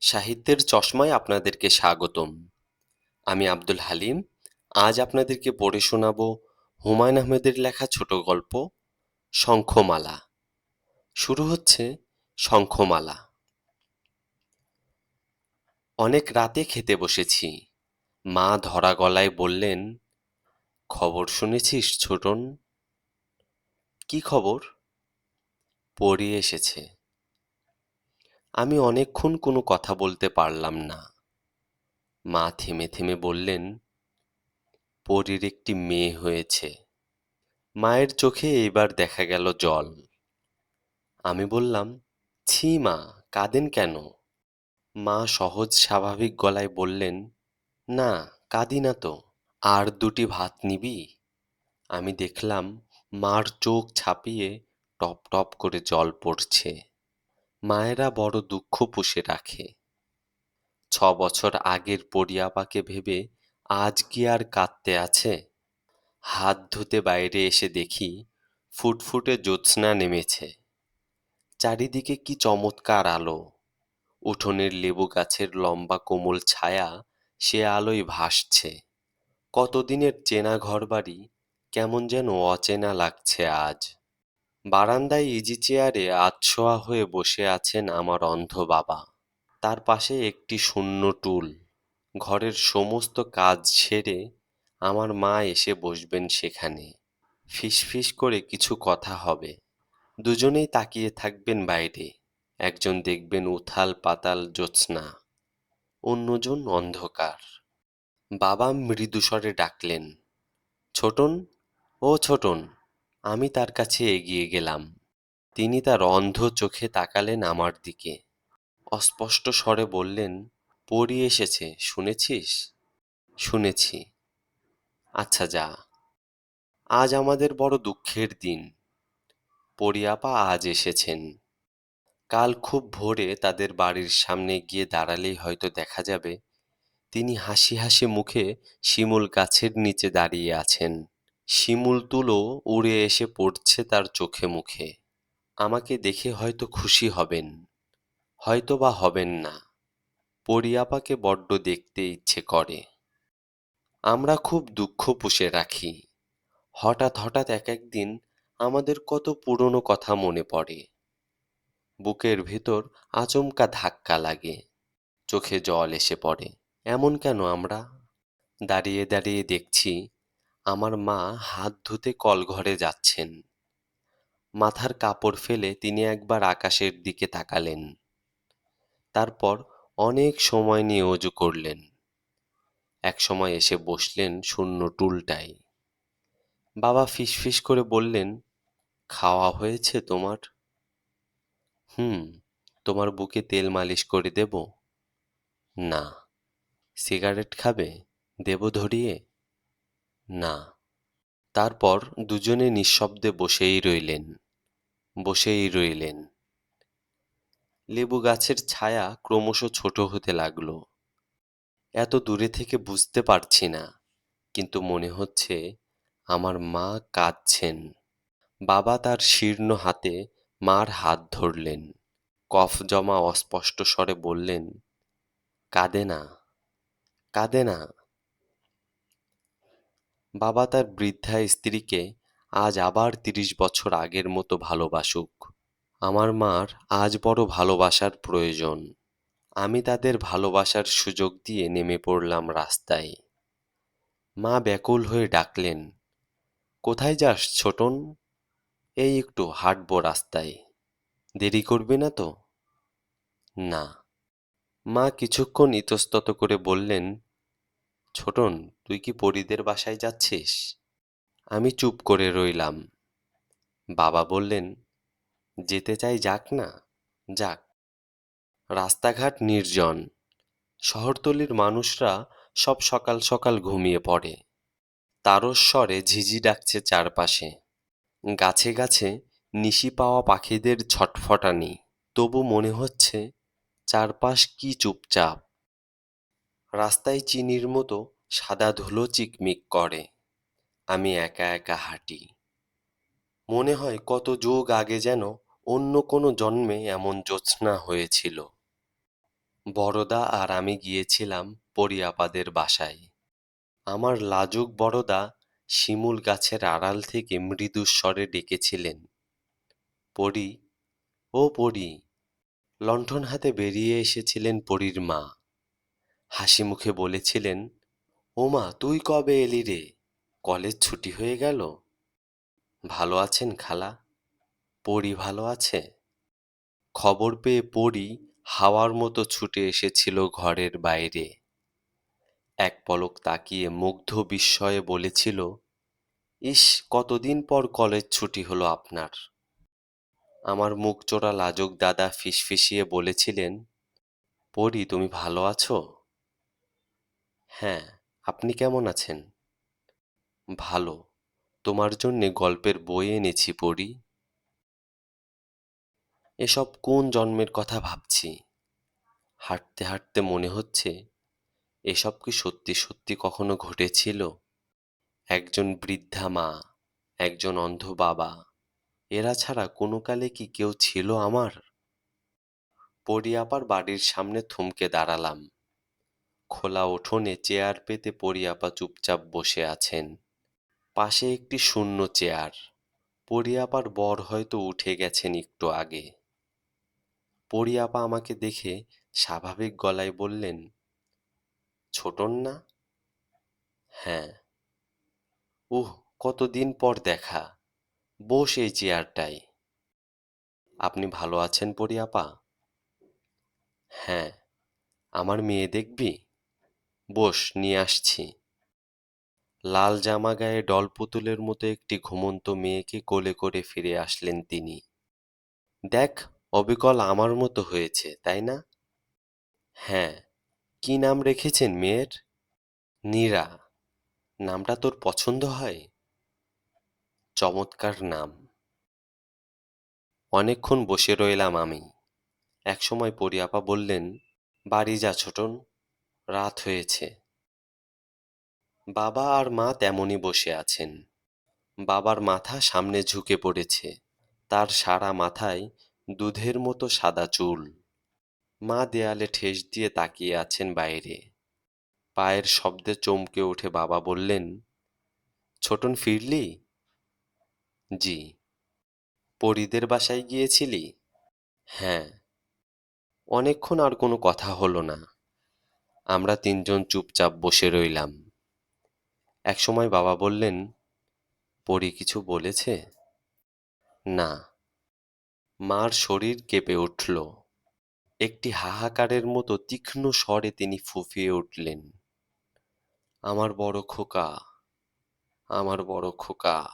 সাহিত্যের চশমায় আপনাদেরকে স্বাগতম। আমি আব্দুল হালিম। আজ আপনাদেরকে পড়ে শোনাব হুমায়ুন আহমেদের লেখা ছোট গল্প, শঙ্খমালা। শুরু হচ্ছে শঙ্খমালা। অনেক রাতে খেতে বসেছি। মা ধরা গলায় বললেন, খবর শুনেছিস ছোটন? কি খবর? পড়ি এসেছে। আমি অনেকক্ষণ কোনো কথা বলতে পারলাম না। মা থেমে থেমে বললেন, পরীর একটি মেয়ে হয়েছে। মায়ের চোখে এইবার দেখা গেল জল। আমি বললাম, ছি মা, কাঁদেন কেন? মা সহজ স্বাভাবিক গলায় বললেন, না, কাঁদি না তো, আর দুটি ভাত নিবি? আমি দেখলাম, মার চোখ ছাপিয়ে টপ টপ করে জল পড়ছে। মায়েরা বড় দুঃখ পুষে রাখে। ছ বছর আগের পরিয়াপাকে ভেবে আজ কি আর কাঁদতে আছে? হাত ধুতে বাইরে এসে দেখি ফুটফুটে জ্যোৎস্না নেমেছে। চারিদিকে কি চমৎকার আলো। উঠোনের লেবু গাছের লম্বা কোমল ছায়া সে আলোয় ভাসছে। কতদিনের চেনা ঘরবাড়ি কেমন যেন অচেনা লাগছে আজ। বারান্দায় ইজি চেয়ারে আধশোয়া হয়ে বসে আছেন আমার অন্ধ বাবা। তার পাশে একটি শূন্য টুল। ঘরের সমস্ত কাজ ছেড়ে আমার মা এসে বসবেন সেখানে। ফিসফিস করে কিছু কথা হবে। দুজনেই তাকিয়ে থাকবেন বাইরে। একজন দেখবেন উথাল পাতাল জ্যোৎস্না। অন্যজন অন্ধকার। বাবা মৃদুস্বরে ডাকলেন, ছোটন, ও ছোটন। আমি তার কাছে এগিয়ে গেলাম। তিনি তার অন্ধ চোখে তাকালেন আমার দিকে। অস্পষ্ট স্বরে বললেন পড়ি এসেছে, শুনেছিস? শুনেছি। আচ্ছা যা। আজ আমাদের বড় দুঃখের দিন। পরিয়াপা আজ এসেছেন। কাল খুব ভোরে তাদের বাড়ির সামনে গিয়ে দাঁড়ালেই হয়তো দেখা যাবে। তিনি হাসি হাসি মুখে শিমুল গাছের নিচে দাঁড়িয়ে আছেন। শিমুল তুলো উড়ে এসে পড়ছে তার চোখে মুখে। আমাকে দেখে হয়তো খুশি হবেন হয়তো বা হবেন না। পরিয়াপাকে বড্ড দেখতে ইচ্ছে করে। আমরা খুব দুঃখ পুষে রাখি। হঠাৎ হঠাৎ এক একদিন আমাদের কত পুরনো কথা মনে পড়ে। বুকের ভেতর আচমকা ধাক্কা লাগে, চোখে জল এসে পড়ে। এমন কেন আমরা? দাঁড়িয়ে দাঁড়িয়ে দেখছি আমার মা হাত ধুতে কলঘরে যাচ্ছেন। মাথার কাপড় ফেলে তিনি একবার আকাশের দিকে তাকালেন। তারপর অনেক সময় নিয়ে অজু করলেন। এক সময় এসে বসলেন শূন্য টুলটায়। বাবা ফিসফিস করে বললেন, খাওয়া হয়েছে তোমার? হুম, তোমার বুকে তেল মালিশ করে দেব? না। সিগারেট খাবে? দেব ধরিয়ে? না। তারপর দুজনে নিঃশব্দে বসেই রইলেন বসেই রইলেন। লেবু গাছের ছায়া ক্রমশ ছোট হতে লাগল। এত দূরে থেকে বুঝতে পারছি না, কিন্তু মনে হচ্ছে আমার মা কাঁদছেন। বাবা তার শীর্ণ হাতে মার হাত ধরলেন, কফ জমা অস্পষ্ট স্বরে বললেন, কাঁদে না কাঁদে না। বাবা তার বৃদ্ধা স্ত্রীকে আজ আবার তিরিশ বছর আগের মতো ভালোবাসুক। আমার মার আজ বড় ভালোবাসার প্রয়োজন। আমি তাদের ভালোবাসার সুযোগ দিয়ে নেমে পড়লাম রাস্তায়। মা ব্যাকুল হয়ে ডাকলেন, কোথায় যাস ছোটন? এই একটু হাঁটবো রাস্তায়। দেরি করবে না তো? না। মা কিছুক্ষণ ইতস্তত করে বললেন ছোটন, তুই কি পরিদের বাসায় যাচ্ছিস? আমি চুপ করে রইলাম। বাবা বললেন, যেতে চাই যাক না, যাক। রাস্তাঘাট নির্জন। শহরতলির মানুষরা সব সকাল সকাল ঘুমিয়ে পড়ে। তারস্বরে ঝিঝি ডাকছে চারপাশে। গাছে গাছে নিশি পাওয়া পাখিদের ছটফটানি। তবু মনে হচ্ছে, চারপাশ কি চুপচাপ। রাস্তায় চিনির মতো সাদা ধুলো চিকমিক করে। আমি একা একা হাঁটি। মনে হয় কত যোগ আগে যেন অন্য কোনো জন্মে এমন জ্যোৎস্না হয়েছিল। বড়দা আর আমি গিয়েছিলাম পরিয়াপাদের বাসায়। আমার লাজুক বড়দা শিমুল গাছের আড়াল থেকে মৃদু স্বরে ডেকেছিলেন। পড়ি ও পড়ি লণ্ঠন হাতে বেরিয়ে এসেছিলেন পরীর মা। হাসি মুখে বলেছিলেন, ওমা, তুই কবে এলি রে? কলেজ ছুটি হয়ে গেল। ভালো আছেন খালা? পরি ভালো আছে? খবর পেয়ে পরি হাওয়ার মতো ছুটে এসেছিল ঘরের বাইরে। এক পলক তাকিয়ে মুগ্ধ বিস্ময়ে বলেছিল, ইস, কতদিন পর কলেজ ছুটি হলো আপনার? আমার মুখ চোরা লাজক দাদা ফিসফিসিয়ে বলেছিলেন পরি তুমি ভালো আছো? হ্যাঁ আপনি কেমন আছেন? ভালো। তোমার জন্যে গল্পের বই এনেছি পড়ি। এসব কোন জন্মের কথা ভাবছি? হাঁটতে হাঁটতে মনে হচ্ছে, এসব কি সত্যি সত্যি কখনো ঘটেছিল? একজন বৃদ্ধা মা, একজন অন্ধ বাবা, এরা ছাড়া কোনো কালে কি কেউ ছিল আমার? পড়ি আবার বাড়ির সামনে থমকে দাঁড়ালাম। খোলা উঠোনে চেয়ার পেতে পরিয়াপা চুপচাপ বসে আছেন। পাশে একটি শূন্য চেয়ার। পরিয়াপার বর হয়তো উঠে গেছেন একটু আগে। পরিয়াপা আমাকে দেখে স্বাভাবিক গলায় বললেন, ছোটন না? হ্যাঁ। উহ, কতদিন পর দেখা। বস এই চেয়ারটায়। আপনি ভালো আছেন পরিয়াপা হ্যাঁ। আমার মেয়ে দেখবি? বস, নিয়ে আসছি। লাল জামা গায়ে ডল পুতুলের মতো একটি ঘুমন্ত মেয়েকে কোলে করে ফিরে আসলেন তিনি। দেখ, অবিকল আমার মতো হয়েছে, তাই না? হ্যাঁ কি নাম রেখেছেন মেয়ের? নীরা। নামটা তোর পছন্দ হয়? চমৎকার নাম। অনেকক্ষণ বসে রইলাম আমি। একসময় পরিয়াপা বললেন, বাড়ি যা, ছোটন। রাত হয়েছে। বাবা আর মা তেমনই বসে আছেন। বাবার মাথা সামনে ঝুঁকে পড়েছে। তার সারা মাথায় দুধের মতো সাদা চুল। মা দেয়ালে ঠেস দিয়ে তাকিয়ে আছেন বাইরে। পায়ের শব্দে চমকে উঠে বাবা বললেন, ছোটন, ফিরলি? জি। পরিদের বাসায় গিয়েছিলি? হ্যাঁ। অনেকক্ষণ আর কোনো কথা হলো না। আমরা তিনজন চুপচাপ বসে রইলাম। একসময় বাবা বললেন, পরি কিছু বলেছে? না। মার শরীর কেঁপে উঠল। একটি হাহাকারের মতো তীক্ষ্ণ স্বরে তিনি ফুঁফিয়ে উঠলেন, আমার বড় খোকা, আমার বড় খোকা।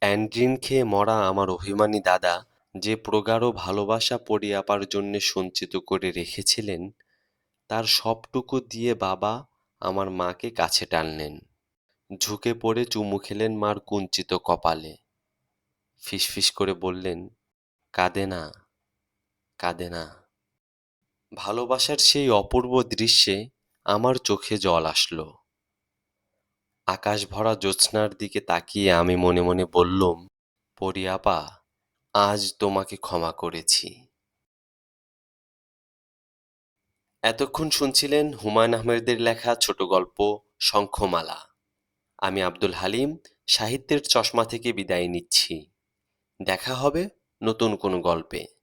অ্যান্ড্রিন খেয়ে মরা আমার অভিমানী দাদা যে প্রগাঢ় ভালোবাসা পরিয়াপার জন্যে সঞ্চিত করে রেখেছিলেন তার সবটুকু দিয়ে বাবা আমার মাকে কাছে টানলেন। ঝুঁকে পড়ে চুমু খেলেন মার কুঞ্চিত কপালে। ফিসফিস করে বললেন, কাঁদে না কাঁদে না। ভালোবাসার সেই অপূর্ব দৃশ্যে আমার চোখে জল আসলো। আকাশ ভরা জ্যোৎস্নার দিকে তাকিয়ে আমি মনে মনে বললুম পরিয়াপা আজ তোমাকে ক্ষমা করেছি। এতক্ষণ শুনছিলেন হুমায়ুন আহমেদের লেখা ছোট গল্প, শঙ্খমালা। আমি আব্দুল হালিম, সাহিত্যের চশমা থেকে বিদায় নিচ্ছি। দেখা হবে নতুন কোনো গল্পে।